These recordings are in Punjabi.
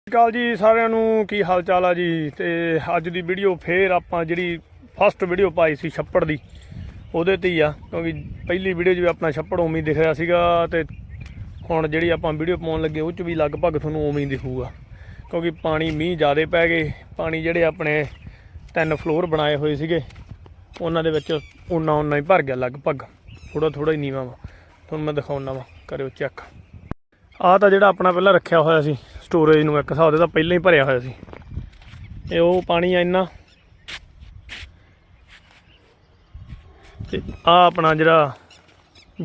ਸਤਿ ਸ਼੍ਰੀ ਅਕਾਲ ਜੀ ਸਾਰਿਆਂ ਨੂੰ, ਕੀ ਹਾਲ ਚਾਲ ਆ ਜੀ? ਤੇ ਅੱਜ ਦੀ ਵੀਡੀਓ ਫੇਰ ਆਪਾਂ ਜਿਹੜੀ ਫਸਟ ਵੀਡੀਓ ਪਾਈ ਸੀ ਛੱਪੜ ਦੀ, ਉਹਦੇ ਤੇ ਹੀ ਆ, ਕਿਉਂਕਿ ਪਹਿਲੀ ਵੀਡੀਓ 'ਚ ਵੀ ਆਪਣਾ ਛੱਪੜ ਉਵੇਂ ਦਿਖ ਰਿਹਾ ਸੀਗਾ ਤੇ ਹੁਣ ਜਿਹੜੀ ਆਪਾਂ ਵੀਡੀਓ ਪਾਉਣ ਲੱਗੇ ਉਹ 'ਚ ਵੀ ਲਗਭਗ ਤੁਹਾਨੂੰ ਉਵੇਂ ਦਿਖੂਗਾ। ਕਿਉਂਕਿ ਪਾਣੀ ਮੀਂਹ ਜ਼ਿਆਦਾ ਪੈ ਗਏ, ਪਾਣੀ ਜਿਹੜੇ ਆਪਣੇ ਤਿੰਨ ਫਲੋਰ ਬਣਾਏ ਹੋਏ ਸੀਗੇ, ਉਹਨਾਂ ਦੇ ਵਿੱਚ ਉਨਾ ਉਨਾ ਹੀ ਭਰ ਗਿਆ ਲਗਭਗ। ਥੋੜਾ ਥੋੜਾ ਹੀ ਨੀਵਾਂ ਵਾ। ਤੁਹਾਨੂੰ ਮੈਂ ਦਿਖਾਉਣਾ ਵਾ, ਕਰਿਓ ਚੈੱਕ ਆਹ ਤਾਂ ਜਿਹੜਾ ਆਪਣਾ ਪਹਿਲਾਂ ਰੱਖਿਆ ਹੋਇਆ ਸੀ ਸਟੋਰੇਜ ਨੂੰ ਇੱਕ ਹਿਸਾਬ ਦੇ ਤਾਂ ਪਹਿਲਾਂ ਹੀ ਭਰਿਆ ਹੋਇਆ ਸੀ। ਇਹ ਉਹ ਪਾਣੀ ਆ ਇੰਨਾ। ਤੇ ਆ ਆਪਣਾ ਜਿਹੜਾ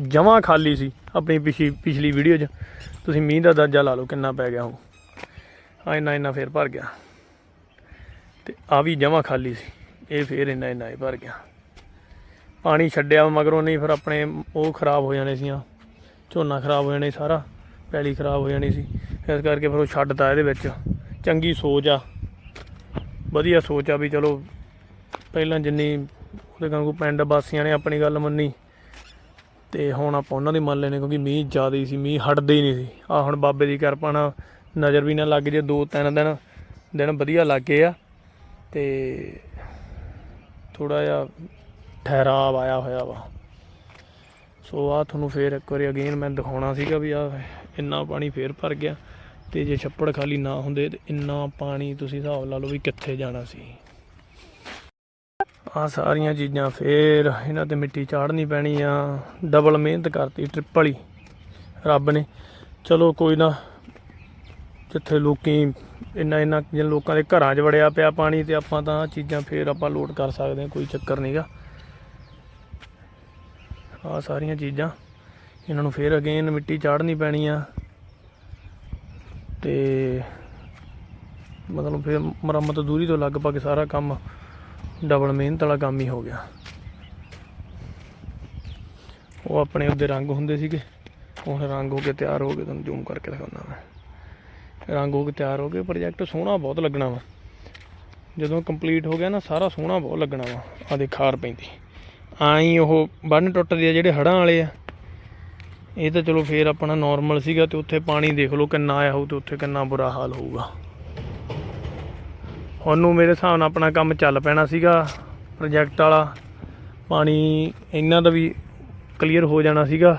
ਜਮਾ ਖਾਲੀ ਸੀ, ਆਪਣੀ ਪਿਛਲੀ ਪਿਛਲੀ ਵੀਡੀਓ 'ਚ। ਤੁਸੀਂ ਮੀਂਹ ਦਾ ਦਰਜਾ ਲਾ ਲਓ, ਕਿੰਨਾ ਪੈ ਗਿਆ ਉਹ। ਆ ਇੰਨਾ ਇੰਨਾ ਫੇਰ ਭਰ ਗਿਆ। ਤੇ ਆ ਵੀ ਜਮਾ ਖਾਲੀ ਸੀ। ਇਹ ਫੇਰ ਇੰਨਾ ਇੰਨਾ ਹੀ ਭਰ ਗਿਆ। ਪਾਣੀ ਛੱਡਿਆ ਮਗਰੋਂ ਨਹੀਂ, ਫਿਰ ਆਪਣੇ ਉਹ ਖਰਾਬ ਹੋ ਜਾਣੇ ਸੀ ਝੋਨਾ ਖਰਾਬ ਹੋ ਜਾਣਾ ਸਾਰਾ, ਪੈਲੀ ਖਰਾਬ ਹੋ ਜਾਣੀ ਸੀ। ਇਸ ਕਰਕੇ ਫਿਰ ਉਹ ਛੱਡਤਾ ਇਹਦੇ ਵਿੱਚ। ਚੰਗੀ ਸੋਚ ਆ। ਵਧੀਆ ਸੋਚ ਆ ਵੀ ਚਲੋ, ਪਹਿਲਾਂ ਜਿੰਨੀ ਉਹਦੇ ਵਾਂਗੂ ਪਿੰਡ ਵਾਸੀਆਂ ਨੇ ਆਪਣੀ ਗੱਲ ਮੰਨੀ, ਤੇ ਹੁਣ ਆਪਾਂ ਉਹਨਾਂ ਦੀ ਮੰਨ ਲੈਣੇ ਕਿਉਂਕਿ ਮੀਂਹ ਜ਼ਿਆਦਾ ਹੀ ਸੀ, ਮੀਂਹ ਹਟਦੇ ਹੀ ਨਹੀਂ ਸੀ। ਆ ਹੁਣ ਬਾਬੇ ਦੀ ਕਿਰਪਾ ਨਾਲ ਨਜ਼ਰ ਵੀ ਨਾ ਲੱਗ ਜੇ ਦੋ ਤਿੰਨ ਦਿਨ ਦਿਨ ਵਧੀਆ ਲੱਗੇ ਆ। ਤੇ ਥੋੜਾ ਜਿਹਾ ਠਹਿਰਾਵ ਆਇਆ ਹੋਇਆ ਵਾ। ਸੋ ਆ ਤੁਹਾਨੂੰ ਫੇਰ ਇੱਕ ਵਾਰੀ ਅਗੇਨ ਮੈਂ ਦਿਖਾਉਣਾ ਸੀਗਾ ਵੀ ਆ ਇੰਨਾ ਪਾਣੀ ਫੇਰ ਭਰ ਗਿਆ ਤੇ ਜੇ ਛੱਪੜ ਖਾਲੀ ਨਾ ਹੁੰਦੇ ਤੇ ਇੰਨਾ ਪਾਣੀ ਤੁਸੀਂ ਹਿਸਾਬ ਲਾ ਲਓ ਵੀ ਕਿੱਥੇ ਜਾਣਾ ਸੀ। ਆ ਸਾਰੀਆਂ ਚੀਜ਼ਾਂ ਫੇਰ ਇਹਨਾਂ ਤੇ ਮਿੱਟੀ ਚਾੜਨੀ ਪੈਣੀ ਆ। ਡਬਲ ਮਿਹਨਤ ਕਰਤੀ ਟ੍ਰਿਪਲ ਹੀ। ਰੱਬ ਨੇ। ਚਲੋ ਕੋਈ ਨਾ, ਜਿੱਥੇ ਲੋਕੀ ਇੰਨਾ ਇੰਨਾ ਲੋਕਾਂ ਦੇ ਘਰਾਂ 'ਚ ਵੜਿਆ ਪਿਆ ਪਾਣੀ ਤੇ ਆਪਾਂ ਤਾਂ ਆਹ ਚੀਜ਼ਾਂ ਫੇਰ ਆਪਾਂ ਲੋਡ ਕਰ ਸਕਦੇ ਹਾਂ, ਕੋਈ ਚੱਕਰ ਨਹੀਂਗਾ ਆ ਸਾਰੀਆਂ ਚੀਜ਼ਾਂ। ਇਹਨਾਂ ਨੂੰ ਫੇਰ ਅਗੇਨ ਮਿੱਟੀ ਚਾੜਨੀ ਪੈਣੀ ਆ। ਤੇ ਮਤਲਬ ਫਿਰ ਮੁਰੰਮਤ ਦੂਰੀ ਤੋਂ ਲਗਭਗ ਸਾਰਾ ਕੰਮ ਡਬਲ ਮਿਹਨਤ ਵਾਲਾ ਕੰਮ ਹੀ ਹੋ ਗਿਆ। ਉਹ ਆਪਣੇ ਉਹਦੇ ਰੰਗ ਹੁੰਦੇ ਸੀਗੇ। ਹੁਣ ਰੰਗ ਹੋ ਕੇ ਤਿਆਰ ਹੋ ਗਏ ਤੁਹਾਨੂੰ ਜ਼ੂਮ ਕਰਕੇ ਦਿਖਾਉਣਾ ਮੈਂ। ਰੰਗ ਹੋ ਕੇ ਤਿਆਰ ਹੋ ਗਏ ਪ੍ਰੋਜੈਕਟ ਸੋਹਣਾ ਬਹੁਤ ਲੱਗਣਾ ਵਾ। ਜਦੋਂ ਕੰਪਲੀਟ ਹੋ ਗਿਆ ਨਾ ਸਾਰਾ ਸੋਹਣਾ ਬਹੁਤ ਲੱਗਣਾ ਵਾ। ਆ ਦੇ ਖਾਰ ਪੈਂਦੀ। ਆਈ ਉਹ ਬੰਨ ਟੁੱਟਦੇ ਆ ਜਿਹੜੇ ਹੜਾਂ ਵਾਲੇ ਆ। ਇਹ ਤਾਂ ਚਲੋ ਫੇਰ ਆਪਣਾ ਨਾਰਮਲ ਸੀਗਾ ਤੇ ਉੱਥੇ ਪਾਣੀ ਦੇਖ ਲਓ ਕਿੰਨਾ ਆਇਆ ਹੋਊ ਤੇ ਉੱਥੇ ਕਿੰਨਾ ਬੁਰਾ ਹਾਲ ਹੋਊਗਾ। ਉਹਨੂੰ ਮੇਰੇ ਹਿਸਾਬ ਨਾਲ ਆਪਣਾ ਕੰਮ ਚੱਲ ਪੈਣਾ ਸੀਗਾ ਪ੍ਰੋਜੈਕਟ ਵਾਲਾ। ਪਾਣੀ ਇਹਨਾਂ ਦਾ ਵੀ ਕਲੀਅਰ ਹੋ ਜਾਣਾ ਸੀਗਾ,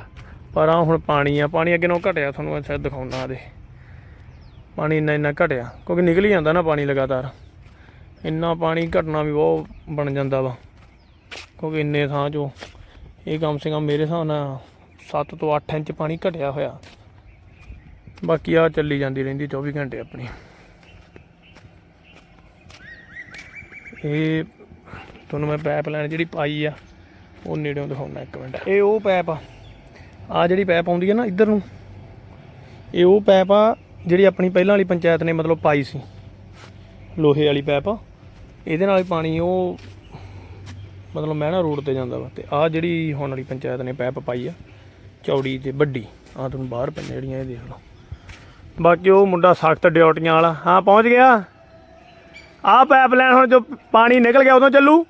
ਪਰ ਆ ਹੁਣ ਪਾਣੀ ਆ। ਪਾਣੀ ਅੱਗੇ ਨਾਲੋਂ ਘਟਿਆ ਤੁਹਾਨੂੰ ਮੈਂ ਸ਼ਾਇਦ ਦਿਖਾਉਣਾ ਦੇ। ਪਾਣੀ ਇੰਨਾ ਇੰਨਾ ਘਟਿਆ, ਕਿਉਂਕਿ ਨਿਕਲ ਹੀ ਜਾਂਦਾ ਨਾ ਪਾਣੀ ਲਗਾਤਾਰ। ਇੰਨਾ ਪਾਣੀ ਘਟਣਾ ਵੀ ਬਹੁਤ ਬਣ ਜਾਂਦਾ ਵਾ। ਕਿਉਂਕਿ ਇੰਨੇ ਥਾਂ 'ਚੋਂ ਇਹ ਕਮ ਸੇ ਕਮ ਮੇਰੇ ਹਿਸਾਬ ਨਾਲ 7 ਤੋਂ 8 ਇੰਚ ਪਾਣੀ ਘਟਿਆ ਹੋਇਆ। ਬਾਕੀ ਆ ਚੱਲੀ ਜਾਂਦੀ ਰਹਿੰਦੀ 24 ਘੰਟੇ ਆਪਣੀ। ਇਹ ਤੁਹਾਨੂੰ ਮੈਂ ਪਾਈਪ ਲਾਈਨ ਜਿਹੜੀ ਪਾਈ ਆ, ਉਹ ਨੇੜਿਓਂ ਦਿਖਾਉਣਾ ਇੱਕ ਮਿੰਟ। ਇਹ ਉਹ ਪਾਈਪ ਆ। ਆ ਜਿਹੜੀ ਪਾਈਪ ਆਉਂਦੀ ਹੈ ਨਾ ਇੱਧਰ ਨੂੰ, ਇਹ ਉਹ ਪਾਈਪ ਆ ਜਿਹੜੀ ਆਪਣੀ ਪਹਿਲਾਂ ਵਾਲੀ ਪੰਚਾਇਤ ਨੇ ਮਤਲਬ ਪਾਈ ਸੀ। ਲੋਹੇ ਵਾਲੀ ਪਾਈਪ ਇਹਦੇ ਨਾਲ ਪਾਣੀ ਉਹ ਮਤਲਬ ਮਹਿਣਾ ਰੋਡ ਤੇ ਜਾਂਦਾ ਵਾ ਤੇ ਆ ਜਿਹੜੀ ਹੁਣ ਵਾਲੀ ਪੰਚਾਇਤ ਨੇ ਪੈਪ ਪਾਈ ਆ, ਚੌੜੀ ਤੇ ਵੱਡੀ ਆ ਤੁਹਾਨੂੰ ਬਾਹਰ ਪਈਆਂ ਜਿਹੜੀਆਂ ਇਹ ਦੇਖ ਲਓ। ਬਾਕੀ ਉਹ ਮੁੰਡਾ ਸਖਤ ਡਿਊਟੀਆਂ ਵਾਲਾ, ਹਾਂ, ਪਹੁੰਚ ਗਿਆ। ਆ ਪੈਪ ਲਾਈਨ ਹੁਣ ਜੋ ਪਾਣੀ ਨਿਕਲ ਗਿਆ ਉਦੋਂ ਚੱਲੂ।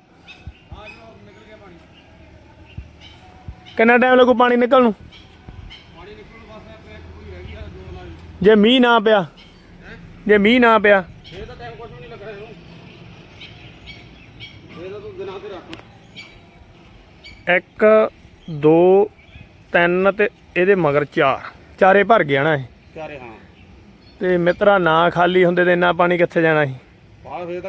ਕਿੰਨਾ ਟਾਈਮ ਲੱਗੂ ਪਾਣੀ ਨਿਕਲਣ ਨੂੰ? ਜੇ ਮੀਂਹ ਨਾ ਪਿਆ, ਜੇ ਮੀਂਹ ਨਾ ਪਿਆ। ਇਹ ਤਾਂ ਟਾਈਮ ਕੁਝ ਵੀ ਨਹੀਂ ਲੱਗਾ ਇਹਨੂੰ। ਇਹ ਤਾਂ ਤੂੰ ਦਿਨਾਂ ਤੇ ਰੱਖ। 1 2 3 ਤੇ ਇਹਦੇ ਮਗਰ 4 ਚਾਰੇ ਭਰ ਗਿਆ ਨਾ ਇਹ? ਚਾਰੇ ਹਾਂ। ਤੇ ਮਿੱਤਰਾ ਨਾ ਖਾਲੀ ਹੁੰਦੇ ਤੇ ਇੰਨਾ ਪਾਣੀ ਕਿੱਥੇ ਜਾਣਾ ਸੀ? ਬਾਹਰ ਫੇਰ ਤਾਂ